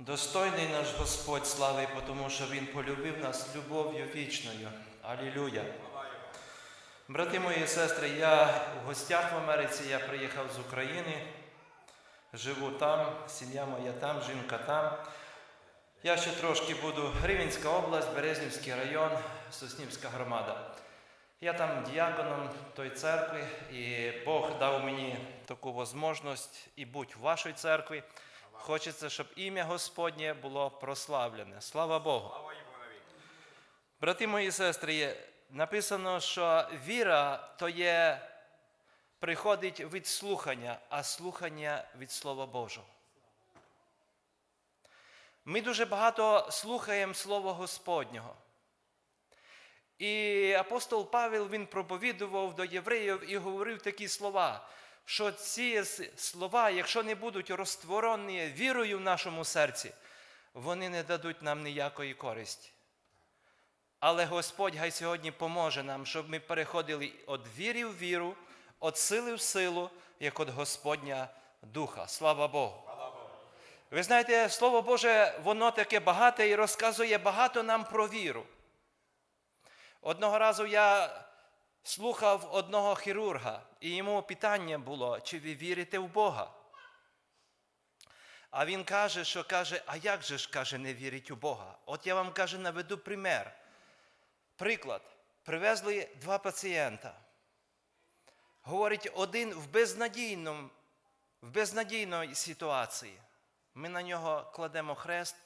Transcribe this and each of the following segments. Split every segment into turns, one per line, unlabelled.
Достойний наш Господь слави, тому що Він полюбив нас любов'ю вічною. Алілюя. Брати мої сестри, я в гостях в Америці, я приїхав з України, живу там, сім'я моя там, жінка там. Я ще трошки буду Рівенська область, Березнівський район, Соснівська громада. Я там діаконом той церкви, і Бог дав мені таку можливість і бути в вашій церкві. Хочеться, щоб ім'я Господнє було прославлене. Слава Богу. Брати мої і сестри, написано, що віра то є приходить від слухання, а слухання від Слова Божого. Ми дуже багато слухаємо Слово Господнього. І апостол Павел він проповідував до євреїв і говорив такі слова, що ці слова, якщо не будуть розтворені вірою в нашому серці, вони не дадуть нам ніякої користі. Але Господь хай сьогодні поможе нам, щоб ми переходили від віри в віру, від сили в силу, як від Господня Духа. Слава Богу. Ви знаєте, Слово Боже, воно таке багате і розказує багато нам про віру. Одного разу я слухав одного хірурга, і йому питання було, чи ви вірите в Бога? А він каже, що каже, а як же ж каже, не вірить у Бога? От я вам каже, наведу пример. Приклад. Привезли два пацієнта. Говорить, один в безнадійному, в безнадійній ситуації. Ми на нього кладемо хрест,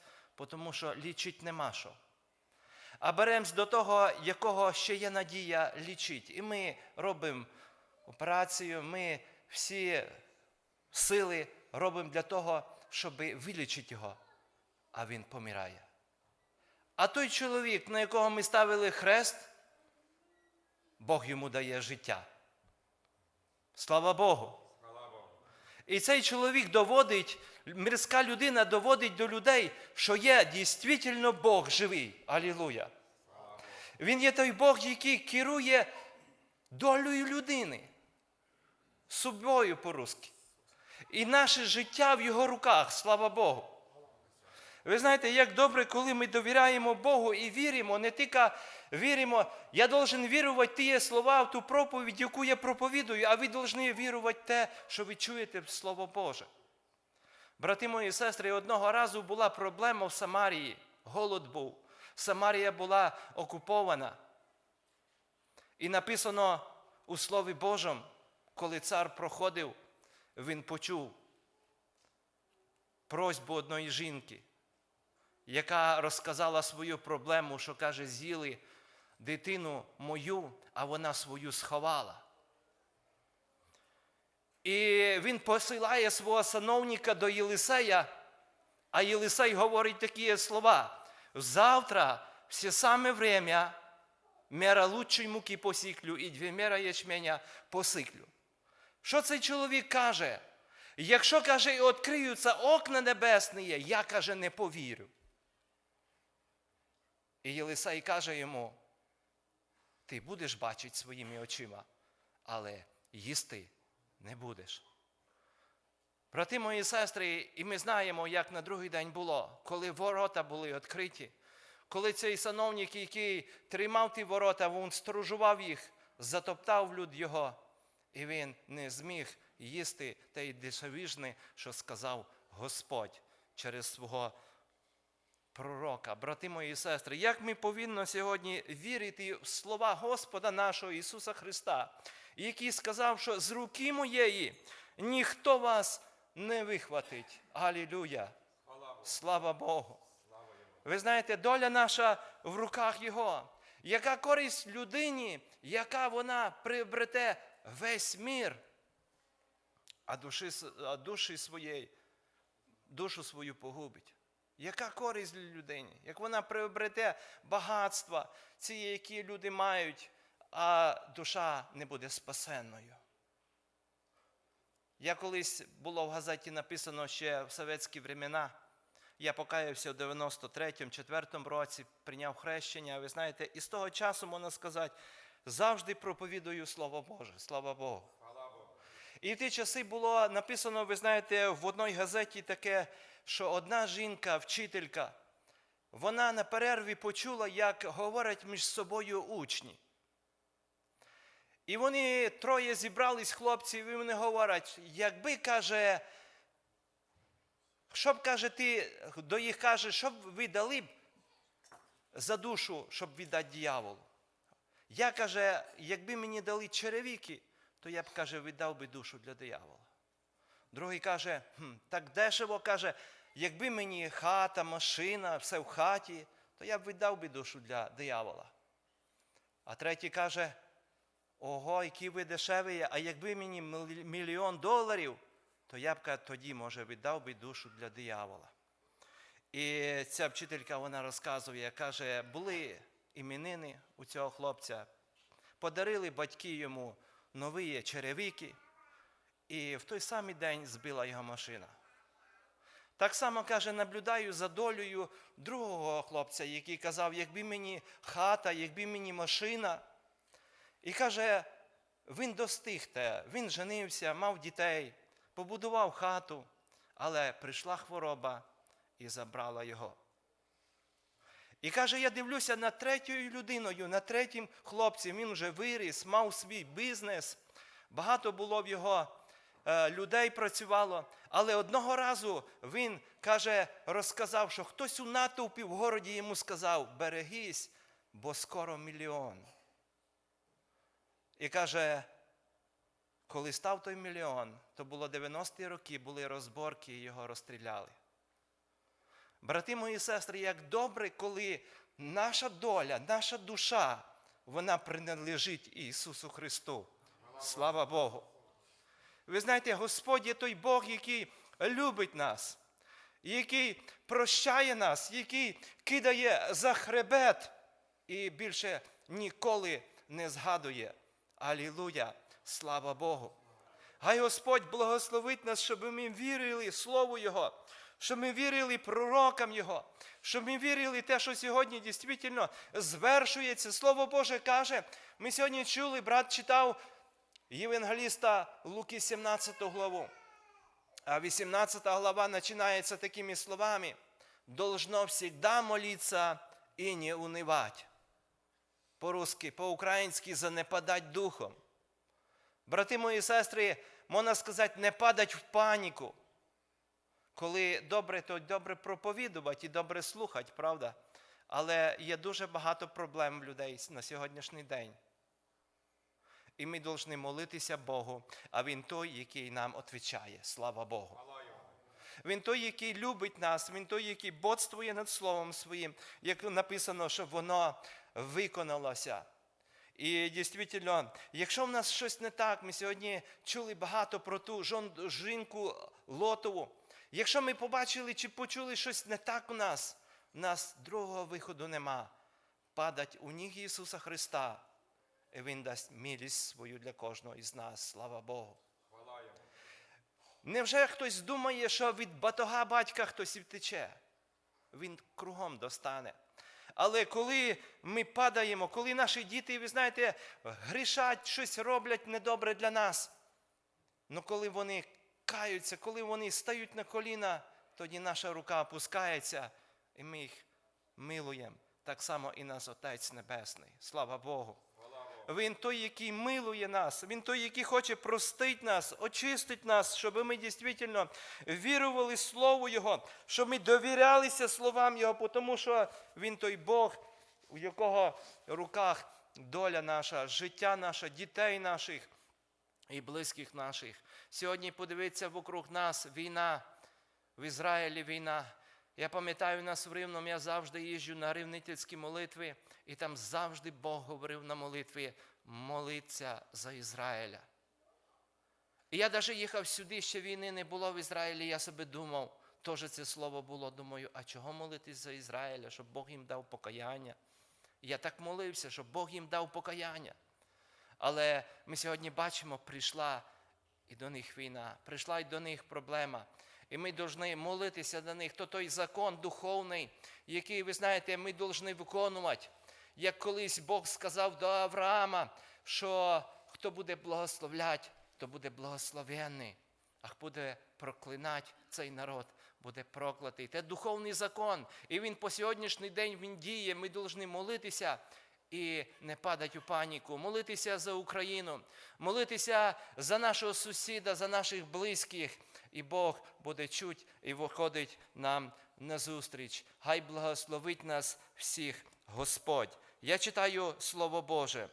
тому що лічить нема що. А беремось до того, якого ще є надія лічить. І ми робимо операцію, ми всі сили робимо для того, щоб вилічити його, а він помирає. А той чоловік, на якого ми ставили хрест, Бог йому дає життя. Слава Богу. І цей чоловік доводить, мирська людина доводить до людей, що є дійсно Бог живий. Алілуя. Він є той Бог, який керує долею людини, собою по-русски. І наше життя в його руках, слава Богу. Ви знаєте, як добре, коли ми довіряємо Богу і віримо, не тільки віримо, я должен вірувати ті слова в ту проповідь, яку я проповідую, а ви повинні вірувати те, що ви чуєте в Слово Боже. Брати мої сестри, одного разу була проблема в Самарії, голод був. Самарія була окупована. І написано у Слові Божому, коли цар проходив, він почув просьбу одної жінки, яка розказала свою проблему, що каже, з'їли дитину мою, а вона свою сховала. І він посилає свого сановника до Єлисея, а Єлисей говорить такі слова. Завтра все саме время мера лучшої муки посіклю і дві мера ячменя посиклю. Що цей чоловік каже? Якщо, каже, і відкриються окна небесні, я, каже, не повірю. І Єлисей каже йому, ти будеш бачити своїми очима, але їсти не будеш. Брати мої сестри, і ми знаємо, як на другий день було, коли ворота були відкриті, коли цей сановник, який тримав ті ворота, він сторожував їх, затоптав люд його, і він не зміг їсти те дешевіжне, що сказав Господь через свого пророка. Брати мої сестри, як ми повинні сьогодні вірити в слова Господа нашого Ісуса Христа, який сказав, що з руки моєї ніхто вас не вихватить. Алілюя! Слава Богу! Ви знаєте, доля наша в руках Його. Яка користь людині, яка вона приобрете весь мір, а душі, а душі своєї, душу свою погубить. Яка користь для людині? Як вона приобрете багатства, ці, які люди мають, а душа не буде спасенною. Я колись було в газеті написано ще в совєтські времена. Я покаявся в 93-му, 4-му році, прийняв хрещення. Ви знаєте, і з того часу, можна сказати, завжди проповідую Слово Боже. Слава Богу. І в ті часи було написано, ви знаєте, в одній газеті таке, що одна жінка, вчителька, вона на перерві почула, як говорять між собою учні. І вони троє зібрались хлопців, і вони говорять, якби каже, що б каже, ти до їх каже, що б ви дали б за душу, щоб віддати дьяволу? Я каже, якби мені дали черевіки, то я б каже, віддав би душу для диявола. Другий каже, хм, так дешево каже, якби мені хата, машина, все в хаті, то я б віддав би душу для диявола. А третій каже, ого, який ви дешеві, а якби мені мільйон доларів, то я б тоді, може, віддав би душу для диявола. І ця вчителька вона розказує, каже, були іменини у цього хлопця, подарили батьки йому нові черевики, і в той самий день збила його машина. Так само каже, наблюдаю за долею другого хлопця, який казав, якби мені хата, якби мені машина. І каже, він достиг те, він женився, мав дітей, побудував хату, але прийшла хвороба і забрала його. І каже, я дивлюся над третьою людиною, над третім хлопцем. Він вже виріс, мав свій бізнес. Багато було в його е, людей працювало. Але одного разу він каже, розказав, що хтось у натовпі в городі йому сказав: берегись, бо скоро мільйон. І каже, коли став той мільйон, то було 90-ті роки, були розборки, і його розстріляли. Брати мої сестри, як добре, коли наша доля, наша душа, вона приналежить Ісусу Христу. Слава Богу. Ви знаєте, Господь є той Бог, який любить нас, який прощає нас, який кидає за хребет і більше ніколи не згадує. Алілуя! Слава Богу! Хай Господь благословить нас, щоб ми вірили Слову Його, щоб ми вірили пророкам Його, щоб ми вірили те, що сьогодні дійсно звершується. Слово Боже каже, ми сьогодні чули, брат читав Євангеліста Луки 17 главу. А 18 глава починається такими словами. Должно всегда молиться и не унывать. По-русски, по-українськи занепадать духом. Брати мої сестри, можна сказати, не падать в паніку. Коли добре, то добре проповідувати і добре слухати, правда? Але є дуже багато проблем людей на сьогоднішній день. І ми повинні молитися Богу, а Він той, який нам відповідає. Слава Богу. Він той, який любить нас, він той, який бодствує над Словом Своїм, як написано, щоб воно виконалося. І дійсно, якщо в нас щось не так, ми сьогодні чули багато про ту жінку Лотову. Якщо ми побачили чи почули щось не так у нас, у нас другого виходу нема. Падать у ніг Ісуса Христа, і Він дасть милість свою для кожного із нас. Слава Богу. Невже хтось думає, що від батога батька хтось втече? Він кругом достане. Але коли ми падаємо, коли наші діти, ви знаєте, грішать, щось роблять недобре для нас, ну коли вони каються, коли вони стають на коліна, тоді наша рука опускається, і ми їх милуємо. Так само і нас Отець Небесний. Слава Богу. Він той, який милує нас, Він той, який хоче простити нас, очистити нас, щоб ми дійсно вірували Слову Його, щоб ми довірялися словам Його, тому що Він той Бог, у якого руках доля наша, життя наше, дітей наших і близьких наших. Сьогодні подивіться вокруг нас війна, в Ізраїлі війна. Я пам'ятаю, нас в Рівному я завжди їжджу на рівнительські молитви, і там завжди Бог говорив на молитві молиться за Ізраїля. І я навіть їхав сюди, ще війни не було в Ізраїлі, я собі думав, теж це слово було, думаю, а чого молитись за Ізраїля, щоб Бог їм дав покаяння? Я так молився, щоб Бог їм дав покаяння. Але ми сьогодні бачимо, прийшла і до них війна, прийшла і до них проблема. І ми повинні молитися до них. То той закон духовний, який, ви знаєте, ми повинні виконувати. Як колись Бог сказав до Авраама, що хто буде благословляти, то буде благословенний, а хто буде проклинати цей народ, буде проклятий. Це духовний закон. І він по сьогоднішній день він діє. Ми повинні молитися і не падати у паніку, молитися за Україну, молитися за нашого сусіда, за наших близьких. І Бог буде чуть і виходить нам назустріч. Хай благословить нас всіх Господь. Я читаю Слово Боже.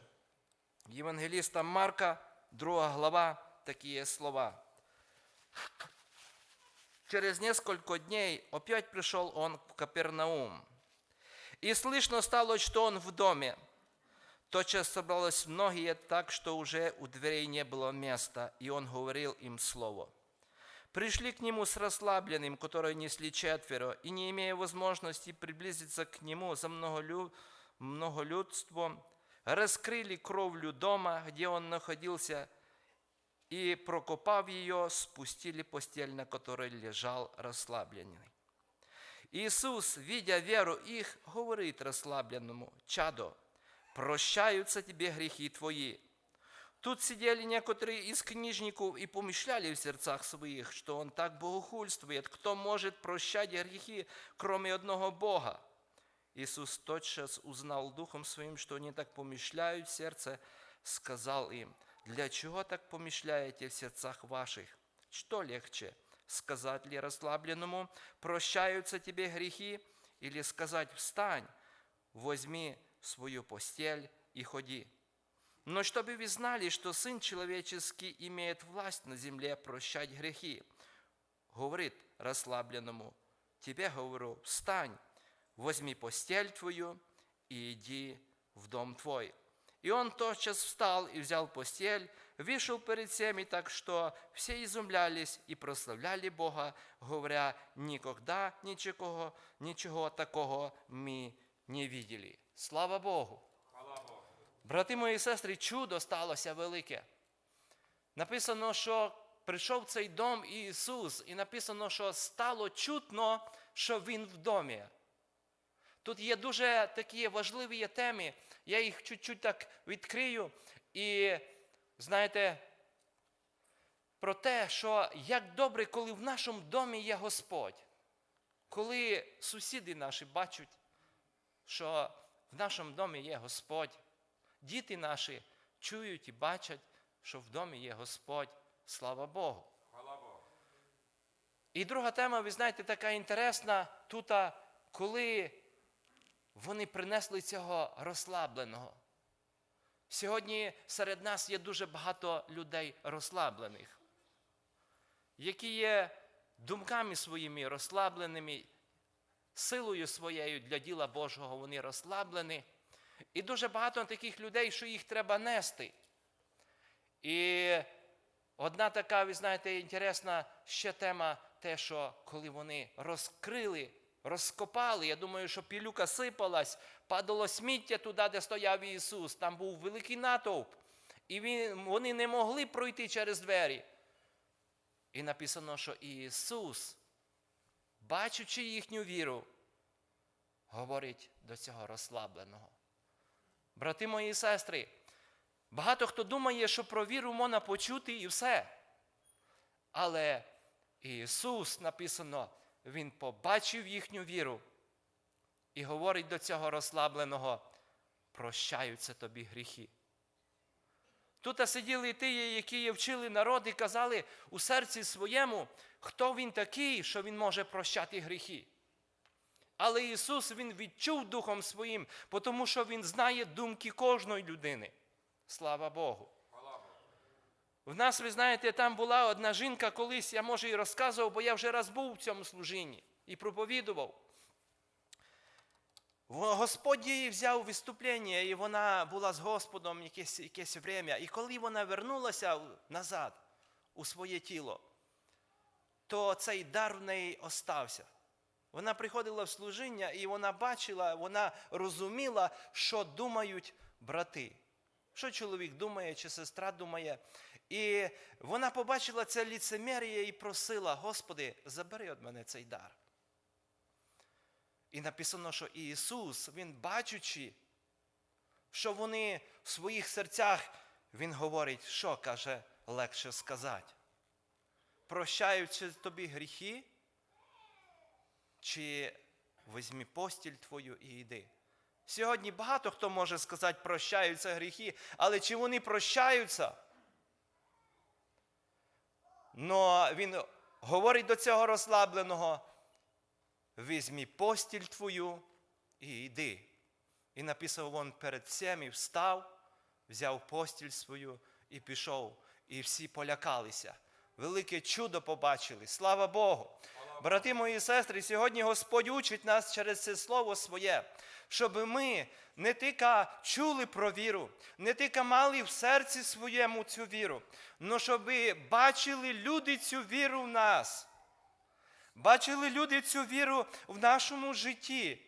Євангеліста Марка, 2 глава, такі є слова. Через несколько дней опять пришел он в Капернаум. И слышно стало, что он в доме. Тотчас собралось многие так, что уже у дверей не было места, и он говорил им слово. Пришли к нему с расслабленным, которые несли четверо, и не имея возможности приблизиться к нему за многолю- многолюдством, раскрыли кровлю дома, где он находился, и, прокопав ее, спустили постель, на которой лежал расслабленный. Иисус, видя веру их, говорит расслабленному, «Чадо, прощаются тебе грехи твои». Тут сидели некоторые из книжников и помышляли в сердцах своих, что он так богохульствует, кто может прощать грехи, кроме одного Бога. Иисус тотчас узнал духом своим, что они так помышляют в сердце, сказал им, для чего так помышляете в сердцах ваших? Что легче, сказать ли расслабленному, прощаются тебе грехи, или сказать, встань, возьми свою постель и ходи. Но чтобы вы знали, что Сын Человеческий имеет власть на земле прощать грехи, говорит расслабленному, тебе говорю, встань, возьми постель твою и иди в дом твой. И он тотчас встал и взял постель, вышел перед всеми, так что все изумлялись и прославляли Бога, говоря, никогда ничего, ничего такого мы не видели. Слава Богу! Брати мої і сестри, чудо сталося велике. Написано, що прийшов в цей дом Ісус, і написано, що стало чутно, що Він в домі. Тут є дуже такі важливі теми, я їх чуть-чуть так відкрию. І знаєте, про те, що як добре, коли в нашому домі є Господь, коли сусіди наші бачать, що в нашому домі є Господь, діти наші чують і бачать, що в домі є Господь, слава Богу. І друга тема, ви знаєте, така інтересна, тут, коли вони принесли цього розслабленого. Сьогодні серед нас є дуже багато людей розслаблених, які є думками своїми розслабленими, силою своєю для діла Божого вони розслаблені. І дуже багато таких людей, що їх треба нести. І одна така, ви знаєте, інтересна ще тема, те, що коли вони розкрили, розкопали, я думаю, що пілюка сипалась, падало сміття туди, де стояв Ісус. Там був великий натовп. І він, вони не могли пройти через двері. І написано, що Ісус, бачучи їхню віру, говорить до цього розслабленого. Брати мої і сестри, багато хто думає, що про віру можна почути і все. Але Ісус написано, Він побачив їхню віру і говорить до цього розслабленого, прощаються тобі гріхи. Тут сиділи ті, які вчили народ і казали у серці своєму, хто він такий, що він може прощати гріхи. Але Ісус Він відчув Духом Своїм, тому що Він знає думки кожної людини. Слава Богу. В нас, ви знаєте, там була одна жінка колись, я може і розказував, бо я вже раз був в цьому служінні і проповідував. Господь її взяв виступлення, і вона була з Господом якесь, якесь время. І коли вона вернулася назад у своє тіло, то цей дар в неї остався. Вона приходила в служіння, і вона бачила, вона розуміла, що думають брати. Що чоловік думає, чи сестра думає. І вона побачила це ліцемеріє і просила, Господи, забери від мене цей дар. І написано, що Ісус, Він бачучи, що вони в своїх серцях, Він говорить, що каже, легше сказати. Прощаються тобі гріхи, чи візьмі постіль твою і йди. Сьогодні багато хто може сказати, прощаються гріхи, але чи вони прощаються? Но він говорить до цього розслабленого: візьмі постіль твою і йди. І написав він перед всім і встав, взяв постіль свою і пішов. І всі полякалися. Велике чудо побачили. Слава Богу! Брати мої і сестри, сьогодні Господь учить нас через це слово своє, щоб ми не тільки чули про віру, не тільки мали в серці своєму цю віру, але щоб бачили люди цю віру в нас. Бачили люди цю віру в нашому житті.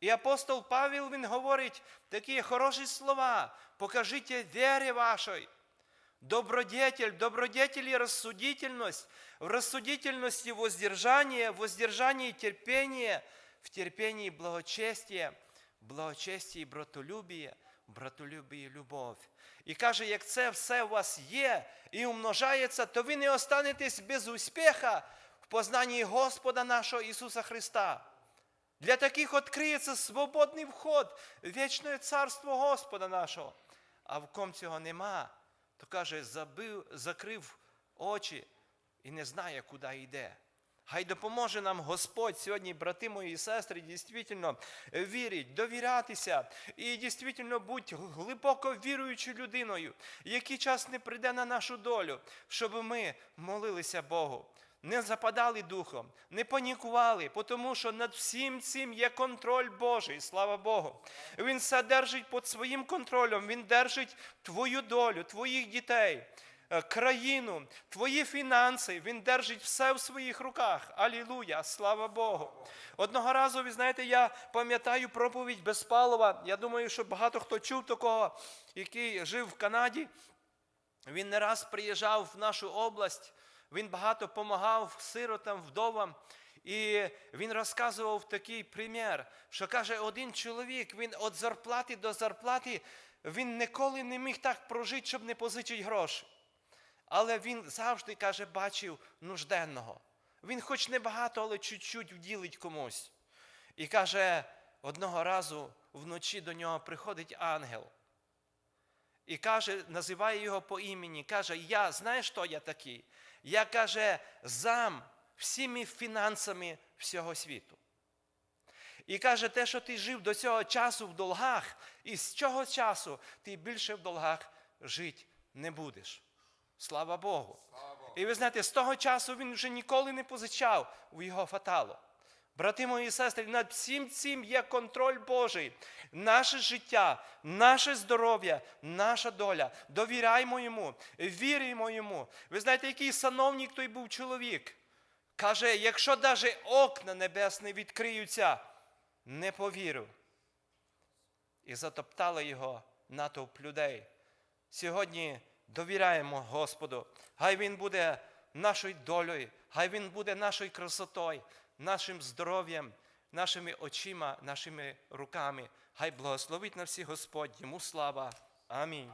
І апостол Павел він говорить такі хороші слова. Покажіть вірі вашої. Добродетель, добродетель и рассудительность, в рассудительности воздержание, в воздержании терпение, в терпении благочестие, в благочестии братолюбие, в братолюбії любов. І каже, як це все у вас є і умножається, то ви не останетесь без успіха в познанні Господа нашого Ісуса Христа. Для таких відкриється свободний вход вічне царство Господа нашого. А в ком цього нема, то каже, забив, закрив очі і не знає, куди йде. Хай допоможе нам Господь сьогодні, брати мої і сестри, дійсно вірить, довірятися і дійсно бути глибоко віруючою людиною, який час не прийде на нашу долю, щоб ми молилися Богу. Не западали духом, не панікували, тому що над всім цим є контроль Божий, слава Богу. Він все держить під своїм контролем, він держить твою долю, твоїх дітей, е, країну, твої фінанси, він держить все в своїх руках. Алілуя, слава Богу. Одного разу, ви знаєте, я пам'ятаю проповідь Безпалова. Я думаю, що багато хто чув такого, який жив в Канаді. Він не раз приїжджав в нашу область. Він багато допомагав сиротам, вдовам. І він розказував такий примір, що каже, один чоловік, він від зарплати до зарплати, він ніколи не міг так прожити, щоб не позичити гроші. Але він завжди, каже, бачив нужденного. Він хоч не багато, але чуть-чуть вділить комусь. І каже, одного разу вночі до нього приходить ангел. І каже, називає його по імені, каже, я, знаєш, що я такий? Я каже, зам всіми фінансами всього світу. І каже, те, що ти жив до цього часу в долгах, і з цього часу ти більше в долгах жити не будеш. Слава Богу. І ви знаєте, з того часу він вже ніколи не позичав у його фатало. Брати мої і сестри, над всім цим є контроль Божий. Наше життя, наше здоров'я, наша доля. Довіряймо йому, віримо йому. Ви знаєте, який сановник той був чоловік? Каже, якщо навіть окна небесні відкриються, не повірю. І затоптали його натовп людей. Сьогодні довіряємо Господу. Хай Він буде нашою долею, хай Він буде нашою красотою, нашим здоров'ям, нашими очима, нашими руками. Хай благословить на всі Господь. Йому слава. Амінь.